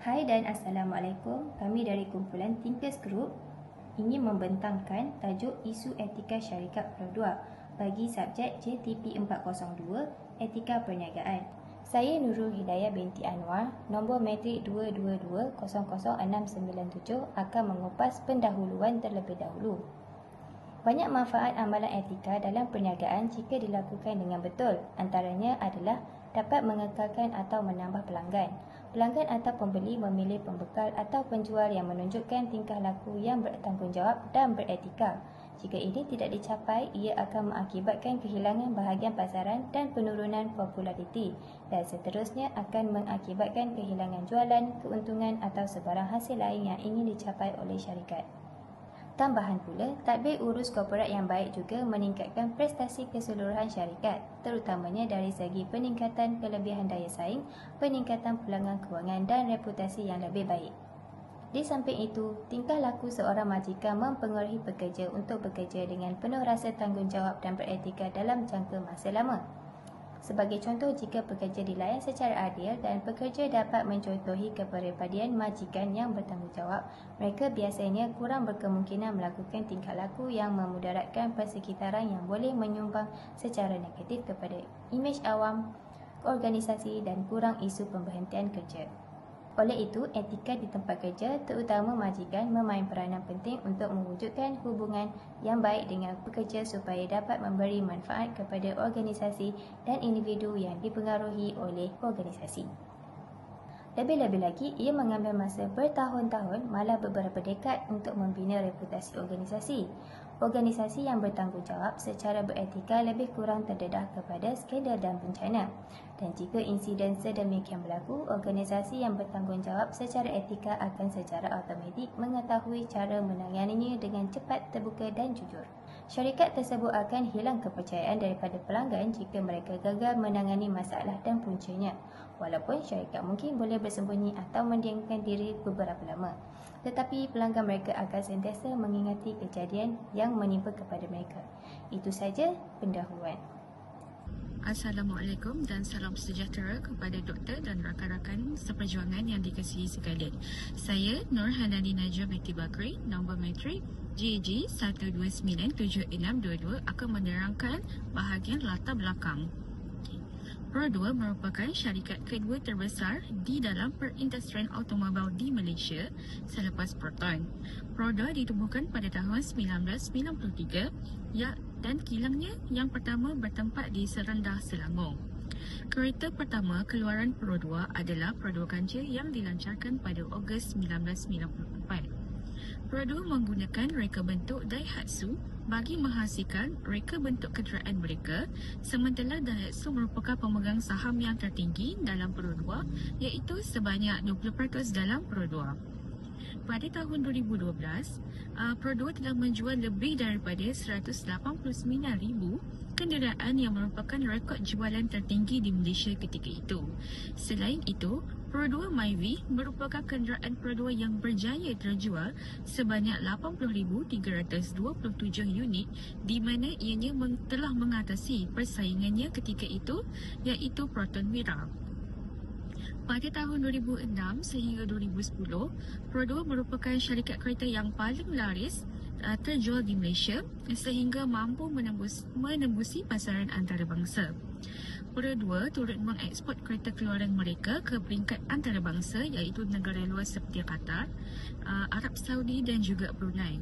Hai dan Assalamualaikum. Kami dari kumpulan Thinkers Group ingin membentangkan tajuk isu etika syarikat Pro 2 bagi subjek JTP 402 Etika Perniagaan. Saya Nurul Hidayah binti Anwar, nombor metrik 222-00697 akan mengupas pendahuluan terlebih dahulu. Banyak manfaat amalan etika dalam perniagaan jika dilakukan dengan betul. Antaranya adalah dapat mengekalkan atau menambah pelanggan. Pelanggan atau pembeli memilih pembekal atau penjual yang menunjukkan tingkah laku yang bertanggungjawab dan beretika. Jika ini tidak dicapai, ia akan mengakibatkan kehilangan bahagian pasaran dan penurunan populariti dan seterusnya akan mengakibatkan kehilangan jualan, keuntungan atau sebarang hasil lain yang ingin dicapai oleh syarikat. Tambahan pula, tadbir urus korporat yang baik juga meningkatkan prestasi keseluruhan syarikat, terutamanya dari segi peningkatan kelebihan daya saing, peningkatan pelanggan kewangan dan reputasi yang lebih baik. Di samping itu, tingkah laku seorang majikan mempengaruhi pekerja untuk bekerja dengan penuh rasa tanggungjawab dan beretika dalam jangka masa lama. Sebagai contoh, jika pekerja dilayan secara adil dan pekerja dapat mencontohi kepribadian majikan yang bertanggungjawab, mereka biasanya kurang berkemungkinan melakukan tingkah laku yang memudaratkan persekitaran yang boleh menyumbang secara negatif kepada imej awam, organisasi dan kurang isu pemberhentian kerja. Oleh itu, etika di tempat kerja, terutama majikan, memain peranan penting untuk mewujudkan hubungan yang baik dengan pekerja supaya dapat memberi manfaat kepada organisasi dan individu yang dipengaruhi oleh organisasi. Lebih-lebih lagi, ia mengambil masa bertahun-tahun malah beberapa dekad untuk membina reputasi organisasi. Organisasi yang bertanggungjawab secara beretika lebih kurang terdedah kepada skandal dan bencana. Dan jika insiden sedemikian berlaku, organisasi yang bertanggungjawab secara etika akan secara automatik mengetahui cara menanganinya dengan cepat, terbuka dan jujur. Syarikat tersebut akan hilang kepercayaan daripada pelanggan jika mereka gagal menangani masalah dan puncanya. Walaupun syarikat mungkin boleh bersembunyi atau mendiamkan diri beberapa lama tetapi pelanggan mereka akan sentiasa mengingati kejadian yang menimpa kepada mereka. Itu saja pendahuluan. Assalamualaikum dan salam sejahtera kepada doktor dan rakan-rakan seperjuangan yang dikasihi sekalian. Saya Nur Hanani Najwa binti Bakri, nombor metrik JG 1297622 akan menerangkan bahagian latar belakang Pro 2 merupakan syarikat kedua terbesar di dalam perindustrian automobil di Malaysia selepas Proton. Pro 2 ditubuhkan pada tahun 1993 ya, dan kilangnya yang pertama bertempat di Serendah, Selangor. Kereta pertama keluaran Pro 2 adalah Pro 2 Kancil yang dilancarkan pada Ogos 1994. Prado menggunakan reka bentuk Daihatsu bagi menghasilkan reka bentuk kenderaan mereka sementara Daihatsu merupakan pemegang saham yang tertinggi dalam 2 iaitu sebanyak 20% dalam 2. Pada tahun 2012, uh, Pro 2 telah menjual lebih daripada 189,000 kenderaan yang merupakan rekod jualan tertinggi di Malaysia ketika itu. Selain itu, Pro 2 Myvi merupakan kenderaan Pro 2 yang berjaya terjual sebanyak 80,327 unit di mana ianya telah mengatasi persaingannya ketika itu iaitu Proton Wira. Pada tahun 2006 sehingga 2010, Pro 2 merupakan syarikat kereta yang paling laris uh, terjual di Malaysia sehingga mampu menembus, menembusi pasaran antarabangsa. Dua turut mengeksport kereta keluaran mereka ke peringkat antarabangsa iaitu negara luar seperti Qatar, uh, Arab Saudi dan juga Brunei.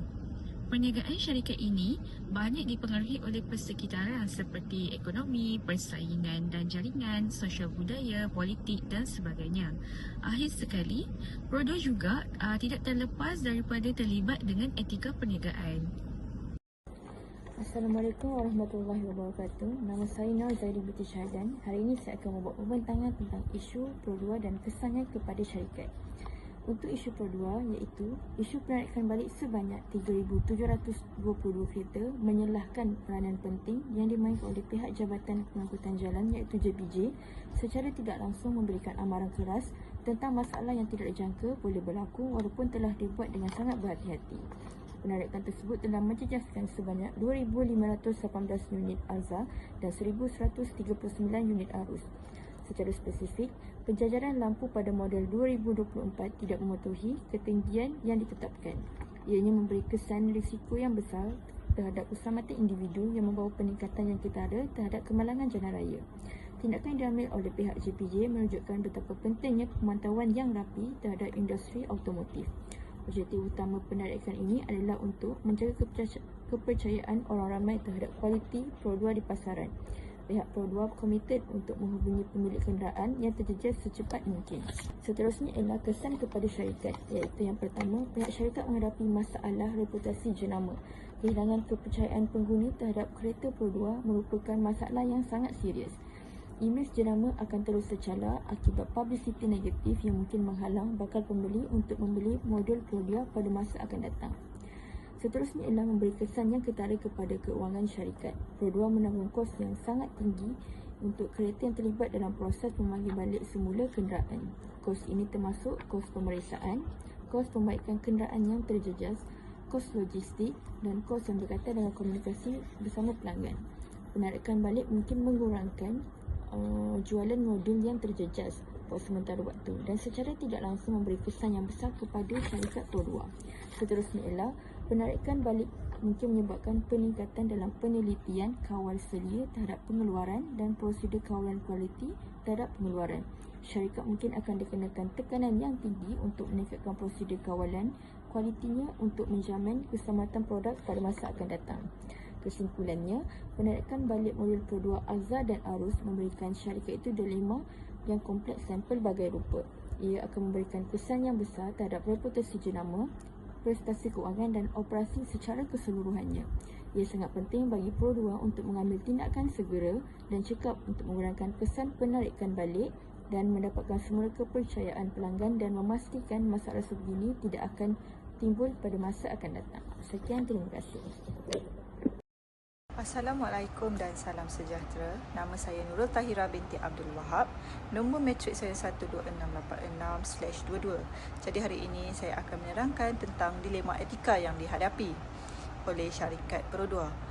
Perniagaan syarikat ini banyak dipengaruhi oleh persekitaran seperti ekonomi, persaingan dan jaringan, sosial budaya, politik dan sebagainya. Akhir sekali, Prodo juga uh, tidak terlepas daripada terlibat dengan etika perniagaan. Assalamualaikum warahmatullahi wabarakatuh. Nama saya Nur Zaidi Binti Syahadan. Hari ini saya akan membuat pembentangan tentang isu 2 dan kesannya kepada syarikat. Untuk isu 2 iaitu isu penarikan balik sebanyak 3,722 kereta menyalahkan peranan penting yang dimainkan oleh pihak Jabatan Pengangkutan Jalan iaitu JPJ secara tidak langsung memberikan amaran keras tentang masalah yang tidak dijangka boleh berlaku walaupun telah dibuat dengan sangat berhati-hati penarikan tersebut telah menjejaskan sebanyak 2,518 unit Alza dan 1,139 unit Arus. Secara spesifik, penjajaran lampu pada model 2024 tidak mematuhi ketinggian yang ditetapkan. Ianya memberi kesan risiko yang besar terhadap keselamatan individu yang membawa peningkatan yang ketara terhadap kemalangan jalan raya. Tindakan yang diambil oleh pihak JPJ menunjukkan betapa pentingnya pemantauan yang rapi terhadap industri automotif. Objektif utama penarikan ini adalah untuk menjaga kepercayaan orang ramai terhadap kualiti produk di pasaran pihak Pro 2 komited untuk menghubungi pemilik kenderaan yang terjejas secepat mungkin. Seterusnya ialah kesan kepada syarikat iaitu yang pertama, pihak syarikat menghadapi masalah reputasi jenama. Kehilangan kepercayaan pengguna terhadap kereta Pro 2 merupakan masalah yang sangat serius. Imej jenama akan terus tercela akibat publicity negatif yang mungkin menghalang bakal pembeli untuk membeli model Pro 2 pada masa akan datang. Seterusnya ialah memberi kesan yang ketara kepada keuangan syarikat. Pro menanggung kos yang sangat tinggi untuk kereta yang terlibat dalam proses memanggil balik semula kenderaan. Kos ini termasuk kos pemeriksaan, kos pembaikan kenderaan yang terjejas, kos logistik dan kos yang berkaitan dengan komunikasi bersama pelanggan. Penarikan balik mungkin mengurangkan uh, jualan mobil yang terjejas buat sementara waktu dan secara tidak langsung memberi kesan yang besar kepada syarikat 2. Seterusnya ialah Penarikan balik mungkin menyebabkan peningkatan dalam penelitian kawal selia terhadap pengeluaran dan prosedur kawalan kualiti terhadap pengeluaran. Syarikat mungkin akan dikenakan tekanan yang tinggi untuk meningkatkan prosedur kawalan kualitinya untuk menjamin keselamatan produk pada masa akan datang. Kesimpulannya, penarikan balik Pro 2 Azhar dan Arus memberikan syarikat itu dilema yang kompleks sampel bagai rupa. Ia akan memberikan kesan yang besar terhadap reputasi jenama, prestasi keuangan dan operasi secara keseluruhannya. Ia sangat penting bagi Pro 2 untuk mengambil tindakan segera dan cekap untuk mengurangkan pesan penarikan balik dan mendapatkan semula kepercayaan pelanggan dan memastikan masalah sebegini tidak akan timbul pada masa akan datang. Sekian, terima kasih. Assalamualaikum dan salam sejahtera. Nama saya Nurul Tahira binti Abdul Wahab. Nombor matrik saya 126686-22. Jadi hari ini saya akan menerangkan tentang dilema etika yang dihadapi oleh syarikat 2.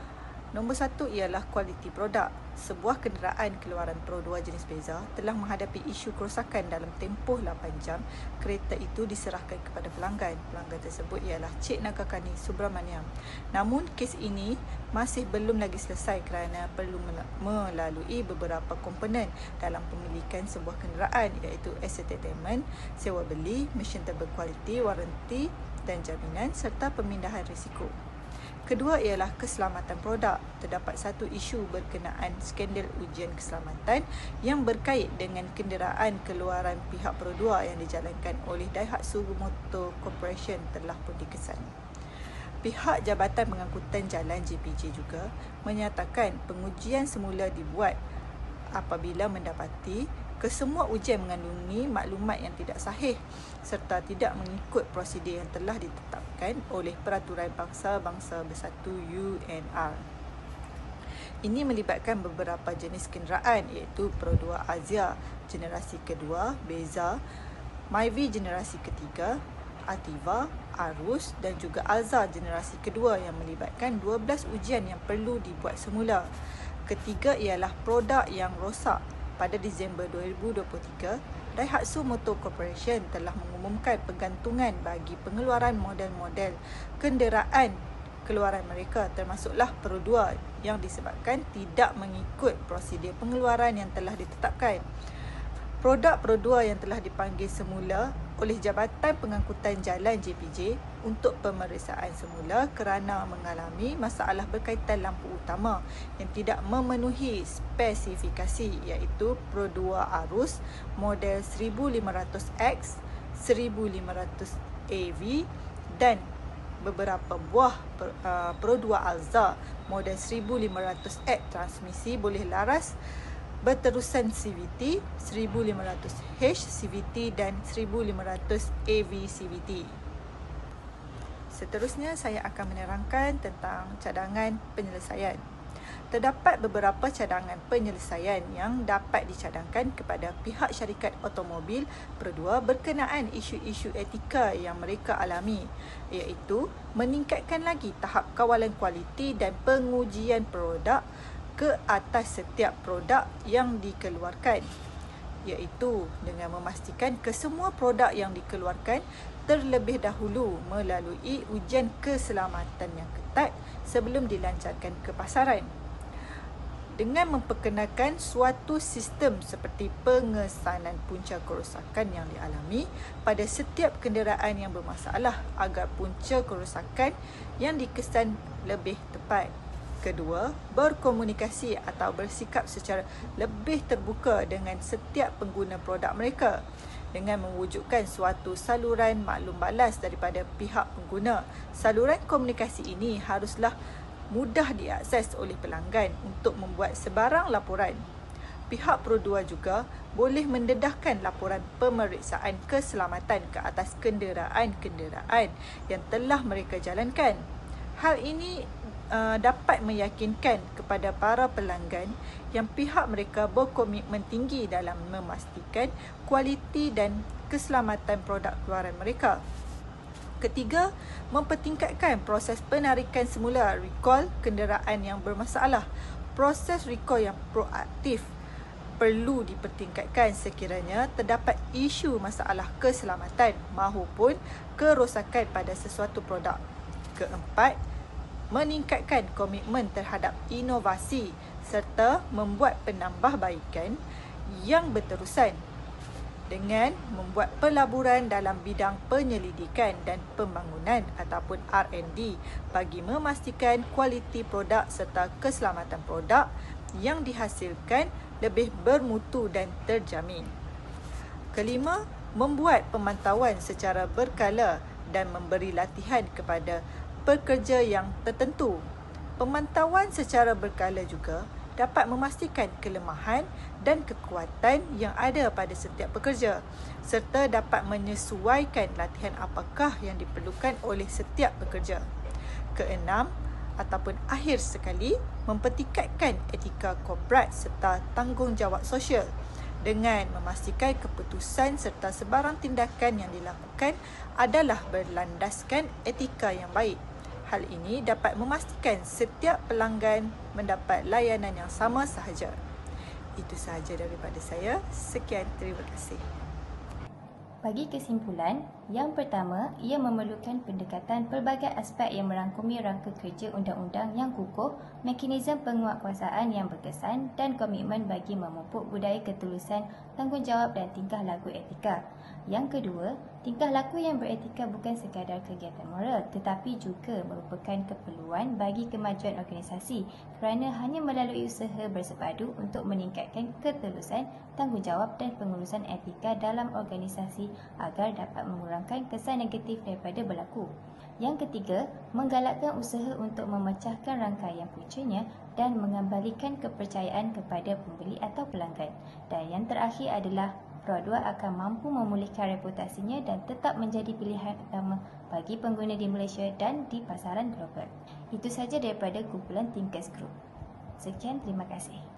Nombor satu ialah kualiti produk. Sebuah kenderaan keluaran Pro 2 jenis Beza telah menghadapi isu kerosakan dalam tempoh 8 jam. Kereta itu diserahkan kepada pelanggan. Pelanggan tersebut ialah Cik Nagakani Subramaniam. Namun kes ini masih belum lagi selesai kerana perlu melalui beberapa komponen dalam pemilikan sebuah kenderaan iaitu entertainment, sewa beli, mesin berkualiti, waranti dan jaminan serta pemindahan risiko. Kedua ialah keselamatan produk. Terdapat satu isu berkenaan skandal ujian keselamatan yang berkait dengan kenderaan keluaran pihak Pro 2 yang dijalankan oleh Daihatsu Motor Corporation telah pun dikesan. Pihak Jabatan Pengangkutan Jalan JPJ juga menyatakan pengujian semula dibuat apabila mendapati kesemua ujian mengandungi maklumat yang tidak sahih serta tidak mengikut prosedur yang telah ditetapkan oleh Peraturan Bangsa-Bangsa Bersatu UNR. Ini melibatkan beberapa jenis kenderaan iaitu Pro 2 Asia generasi kedua, Beza, Myvi generasi ketiga, Ativa, Arus dan juga Alza generasi kedua yang melibatkan 12 ujian yang perlu dibuat semula. Ketiga ialah produk yang rosak pada Disember 2023, Daihatsu Motor Corporation telah mengumumkan pergantungan bagi pengeluaran model-model kenderaan keluaran mereka termasuklah 2 yang disebabkan tidak mengikut prosedur pengeluaran yang telah ditetapkan. Produk Pro 2 yang telah dipanggil semula oleh Jabatan Pengangkutan Jalan JPJ untuk pemeriksaan semula kerana mengalami masalah berkaitan lampu utama yang tidak memenuhi spesifikasi iaitu 2 arus model 1500X, 1500 AV dan beberapa buah uh, Pro 2 Alza model 1500X transmisi boleh laras berterusan CVT 1500H CVT dan 1500 AV CVT. Seterusnya saya akan menerangkan tentang cadangan penyelesaian. Terdapat beberapa cadangan penyelesaian yang dapat dicadangkan kepada pihak syarikat automobil berdua berkenaan isu-isu etika yang mereka alami iaitu meningkatkan lagi tahap kawalan kualiti dan pengujian produk ke atas setiap produk yang dikeluarkan. iaitu dengan memastikan kesemua produk yang dikeluarkan terlebih dahulu melalui ujian keselamatan yang ketat sebelum dilancarkan ke pasaran. Dengan memperkenalkan suatu sistem seperti pengesanan punca kerosakan yang dialami pada setiap kenderaan yang bermasalah agar punca kerosakan yang dikesan lebih tepat. Kedua, berkomunikasi atau bersikap secara lebih terbuka dengan setiap pengguna produk mereka dengan mewujudkan suatu saluran maklum balas daripada pihak pengguna. Saluran komunikasi ini haruslah mudah diakses oleh pelanggan untuk membuat sebarang laporan. Pihak 2 juga boleh mendedahkan laporan pemeriksaan keselamatan ke atas kenderaan-kenderaan yang telah mereka jalankan. Hal ini uh, dapat meyakinkan kepada para pelanggan yang pihak mereka berkomitmen tinggi dalam memastikan kualiti dan keselamatan produk keluaran mereka. Ketiga, mempertingkatkan proses penarikan semula recall kenderaan yang bermasalah. Proses recall yang proaktif perlu dipertingkatkan sekiranya terdapat isu masalah keselamatan maupun kerosakan pada sesuatu produk. Keempat, meningkatkan komitmen terhadap inovasi serta membuat penambahbaikan yang berterusan dengan membuat pelaburan dalam bidang penyelidikan dan pembangunan ataupun R&D bagi memastikan kualiti produk serta keselamatan produk yang dihasilkan lebih bermutu dan terjamin. Kelima, membuat pemantauan secara berkala dan memberi latihan kepada pekerja yang tertentu. Pemantauan secara berkala juga dapat memastikan kelemahan dan kekuatan yang ada pada setiap pekerja serta dapat menyesuaikan latihan apakah yang diperlukan oleh setiap pekerja. Keenam, ataupun akhir sekali, mempertingkatkan etika korporat serta tanggungjawab sosial dengan memastikan keputusan serta sebarang tindakan yang dilakukan adalah berlandaskan etika yang baik. Hal ini dapat memastikan setiap pelanggan mendapat layanan yang sama sahaja. Itu sahaja daripada saya. Sekian, terima kasih. Bagi kesimpulan, yang pertama, ia memerlukan pendekatan pelbagai aspek yang merangkumi rangka kerja undang-undang yang kukuh, mekanisme penguatkuasaan yang berkesan dan komitmen bagi memupuk budaya ketulusan, tanggungjawab dan tingkah laku etika. Yang kedua, tingkah laku yang beretika bukan sekadar kegiatan moral tetapi juga merupakan keperluan bagi kemajuan organisasi kerana hanya melalui usaha bersepadu untuk meningkatkan ketulusan, tanggungjawab dan pengurusan etika dalam organisasi agar dapat mengurangkan kesan negatif daripada berlaku. Yang ketiga, menggalakkan usaha untuk memecahkan rangkaian puncanya dan mengembalikan kepercayaan kepada pembeli atau pelanggan. Dan yang terakhir adalah Pro 2 akan mampu memulihkan reputasinya dan tetap menjadi pilihan utama bagi pengguna di Malaysia dan di pasaran global. Itu saja daripada kumpulan Thinkers Group. Sekian, terima kasih.